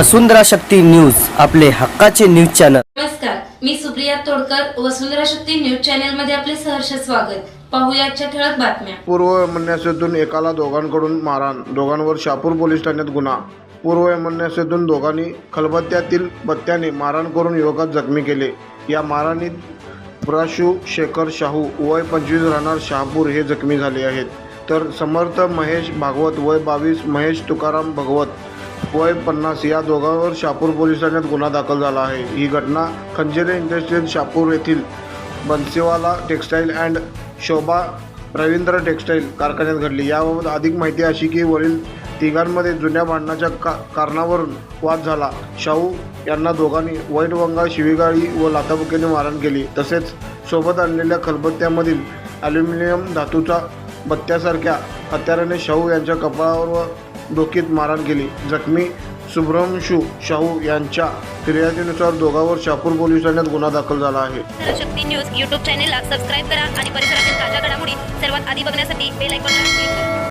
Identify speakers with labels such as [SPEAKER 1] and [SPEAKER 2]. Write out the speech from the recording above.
[SPEAKER 1] वसुंधरा Shakti news आपले हक्काचे news channel.
[SPEAKER 2] नमस्कार मी सुप्रिया तोडकर वसुंधरा शक्ती न्यूज चॅनलमध्ये आपले सहर्ष स्वागत. पाहूया आजच्या ठळक बातम्या.
[SPEAKER 3] पूर्व वैमनस्यातून एकाला दोघांकडून मारहाण दोघांवर शहापूर पोलीस ठाण्यात गुन्हा. पूर्व वैमनस्यातून दोघांनी खलबत्त्यातील बत्त्याने मारहाण करून युवकास जखमी केले. या मारहाणीत प्राशू शेखर शाहू वय पंचवीस राहणार शहापूर हे जखमी झाले आहेत. तर समर्थ महेश भागवत वय बावीस महेश तुकाराम भगवत वय पन्नास या दोघांवर शापूर पोलीस ठाण्यात गुन्हा दाखल झाला आहे. ही घटना खंजेरे इंडस्ट्रीयल शापूर येथील Bansiwala textile and Shobha Ravindra textile कारखान्यात घडली. याबाबत अधिक माहिती अशी की वरील तिघांमध्ये जुन्या भांडणाच्या का कारणावरून वाद झाला. शाहू यांना दोघांनी वाईट वंगा शिवीगाळी व लाथाबुक्याने मारण केली. तसेच सोबत आणलेल्या खलबत्त्यामधील ॲल्युमिनियम धातूचा बत्त्यासारख्या हत्याराने शाहू यांच्या कपाळावर व डोक्यात मारहाण केली. जखमी सुब्रमशू शाहू यांच्या फिर्यादीनुसार दोघांवर शहापूर पोलीस ठाण्यात गुन्हा दाखल झाला आहे.
[SPEAKER 4] शक्ती न्यूज यूट्यूब चॅनेलला सबस्क्राईब करा आणि परिसरातील ताज्या घडामोडी सर्वात आधी बघण्यासाठी बेल आयकॉनला क्लिक करा.